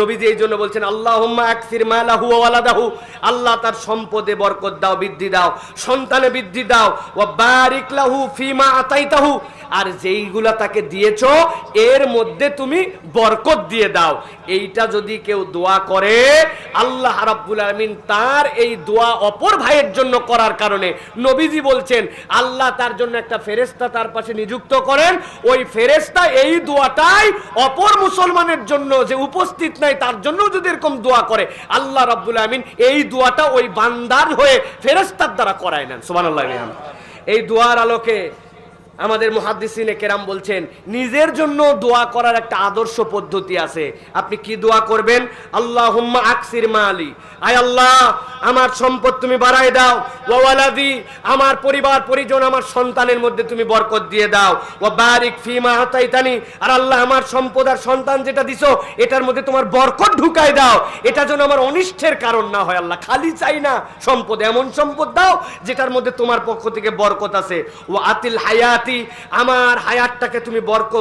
নবীজি এই জন্য বলছেন আল্লাহ আকসির মালাহু ওয়ালাদাহু। আল্লাহ তার সম্পদে বরকত দাও, বৃদ্ধি দাও, সন্তানে বৃদ্ধি দাও। ও বারিক লাহু ফিমা আতাইতাহু। আর যেইগুলা তাকে দিয়েছ, এর মধ্যে তুমি বরকত দিয়ে দাও। এইটা যদি কেউ দোয়া করে আল্লাহ রাব্বুল আলামিন তার এই দোয়া অপর ভাইয়ের জন্য করার কারণে নবীজি বলছেন, আল্লাহ তার জন্য একটা ফেরেশতা তার পাশে নিযুক্ত করেন। ওই ফেরেশতা এই দোয়াটাই অপর মুসলমানের জন্য যে উপস্থিত নাই, তার জন্য যদি এরকম দোয়া করে, আল্লাহ রাব্বুল আলামিন এই দোয়াটা ওই বান্দার হয়ে ফেরেশতার দ্বারা করায় নেন। সুবহানাল্লাহ এই দোয়ার আলোকে আমাদের মুহাদ্দিসিনে কেরাম বলছেন, নিজের জন্য দোয়া করার একটা আদর্শ পদ্ধতি আছে। আপনি কি দোয়া করবেন? আল্লাহ হুম্মা আকসির মালি। আয় আল্লাহ, আমার সম্পদ তুমি বাড়াই দাও। ওয়ালাদি, আমার পরিবার, পরিজন, আমার সন্তানের মধ্যে তুমি বরকত দিয়ে দাও। ও বারিক ফিমা হাতাইতানি আর আল্লাহ, আমার সম্পদ আর সন্তান যেটা দিছো, এটার মধ্যে তোমার বরকত ঢুকাই দাও। এটা যেন আমার অনিষ্টের কারণ না হয় আল্লাহ, খালি চাই না। সম্পদ এমন সম্পদ দাও, যেটার মধ্যে তোমার পক্ষ থেকে বরকত আছে। ও আতিল হায়াতি আমার হায়াতটাকে তুমি বরক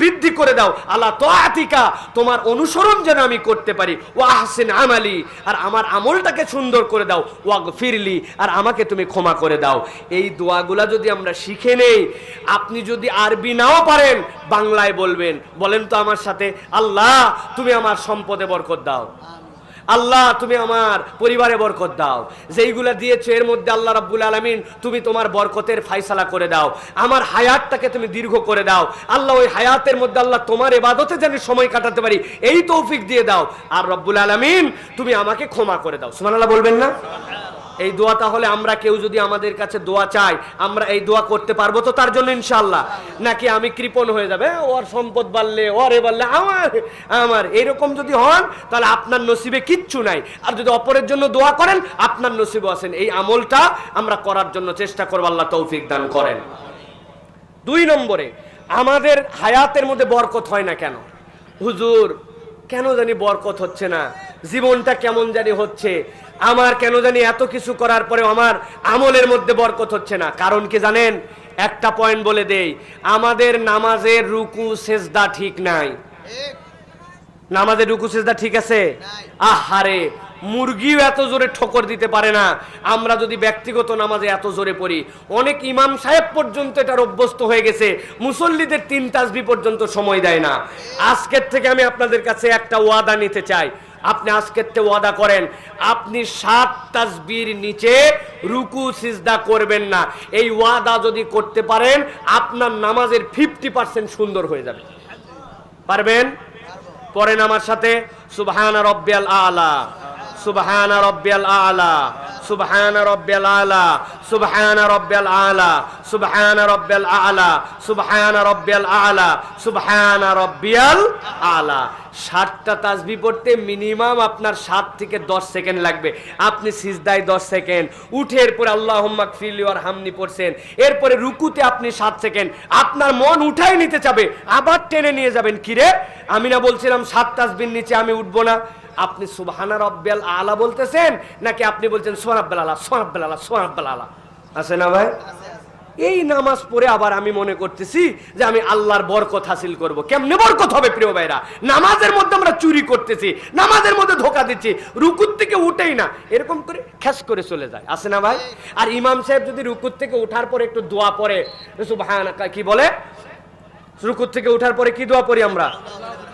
বৃদ্ধি করে দাও। আল্লাহ তো আতিকা তোমার অনুসরণ যেন আমি করতে পারি। ও আহসিন আমালি, আর আমার আমলটাকে সুন্দর করে দাও। ওয়াগ ফিরলি আর আমাকে তুমি ক্ষমা করে দাও। এই দোয়াগুলা যদি আমরা শিখে নেই, আপনি যদি আরবি নাও পারেন, বাংলায় বলবেন। বলেন তো আমার সাথে, আল্লাহ, তুমি আমার সম্পদে বরকত দাও। আল্লাহ, তুমি আমার পরিবারে বরকত দাও। যেইগুলা দিয়েছ, এর মধ্যে আল্লাহ রাব্বুল আলামিন তুমি তোমার বরকতের ফাইসালা করে দাও। আমার হায়াতটাকে তুমি দীর্ঘ করে দাও। আল্লাহ, ওই হায়াতের মধ্যে আল্লাহ তোমার এবাদতে যেন সময় কাটাতে পারি, এই তৌফিক দিয়ে দাও। আর রব্বুল আলামিন, তুমি আমাকে ক্ষমা করে দাও। সুবহানাল্লাহ বলবেন না? এই দোয়া তাহলে আমরা কেউ যদি আমাদের কাছে দোয়া চাই আমরা এই দোয়া করতে পারব তো তার জন্য ইনশাল্লাহ নাকি আমি কৃপণ হয়ে যাবে? ওর সম্পদ বাড়লে, ওরে বাড়লে, আমার আমার। এরকম যদি হন, তাহলে আপনার নসিবে কিচ্ছু নাই। আর যদি অপরের জন্য দোয়া করেন, আপনার নসিবে আছেন। এই আমলটা আমরা করার জন্য চেষ্টা করব, আল্লাহ তৌফিক দান করেন। দুই নম্বরে, আমাদের হায়াতের মধ্যে বরকত হয় না কেন? হুজুর, কেন জানি বরকত হচ্ছে না? জীবনটা কেমন জানি হচ্ছে। আমার কেন জানি এত কিছু করার পরে আমার আমলের মধ্যে বরকত হচ্ছে না। কারণ কি জানেন? একটা পয়েন্ট বলে দেই আমাদের নামাজের রুকু সেজদা ঠিক নাই। নামাজের রুকু সেজদা ঠিক আছে? আহারে মুরগিও এত জোরে ঠোকর দিতে পারে না। আমরা যদি ব্যক্তিগত নামাজে এত জোরে পড়ি অনেক ইমাম সাহেব পর্যন্ত এটার অভ্যস্ত হয়ে গেছে। মুসল্লিদের তিন তাসবি পর্যন্ত সময় দেয় না। আজকের থেকে আমি আপনাদের কাছে একটা ওয়াদা নিতে চাই। আপনি আজকের তে ওয়াদা করেন, আপনি সাত তাসবির নিচে রুকু, সিজদা করবেন না। এই ওয়াদা যদি করতে পারেন, আপনার নামাজের ফিফটি পার্সেন্ট সুন্দর হয়ে যাবে। পারবেন? পরেন আমার সাথে, সুবহান রব্বিয়াল আলা, সুবহান রব্বিয়াল আলা। সুবহান রব্বিয়াল আলা, সুবহান রব্বিয়াল আলা, সুবহান রব্বিয়াল আলা, সুবহান আলা সুবহান আলা। তাসবি পড়তে মিনিমাম আপনার সাত থেকে দশ সেকেন্ড লাগবে। আপনি সিজদায় দশ সেকেন্ড, উঠে এরপরে আল্লাহ ফিলি আর হামনি পড়ছেন, এরপরে রুকুতে আপনি সাত সেকেন্ড, আপনার মন উঠাই নিতে চাবে, আবার টেনে নিয়ে যাবেন। কিরে? আমি না বলছিলাম সাত তাসবির নিচে আমি উঠবো না। আপনি সুবহানা রব্বিয়াল আলা বলতেছেন, নাকি আপনি বলছেন সোহানাব্বাল আলা সোহানাব্বাল আলা সোহানাব্বাল আলা? আছে না ভাই? এই নামাজ পড়ে আবার আমি মনে করতেছি যে আমি আল্লাহর বরকত হাসিল করব। কেমনে বরকত হবে প্রিয় ভাইরা? নামাজের মধ্যে আমরা চুরি করতেছি, নামাজের মধ্যে ধোকা দিচ্ছি, রুকুর থেকে উঠেই না, এরকম করে খ্যাস করে চলে যায়। আসে না ভাই? আর ইমাম সাহেব যদি রুকুর থেকে উঠার পরে একটু দোয়া পরে কি বলে? রুকুর থেকে উঠার পরে কি দোয়া পড়ি আমরা?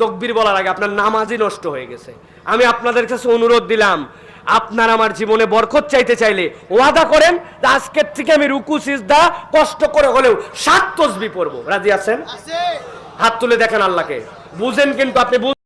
তকবির বলার আগে আপনার নামাজই নষ্ট হয়ে গেছে। আমি আপনাদের কাছে অনুরোধ দিলাম আপনার আমার জীবনে বরকত চাইতে চাইলে ওয়াদা করেন যে আজকের থেকে আমি রুকু সিজদা কষ্ট করে হলেও সাত তসবি পড়ব। রাজি আছেন? হাত তুলে দেখেন আল্লাহকে। বুঝেন কিন্তু আপনি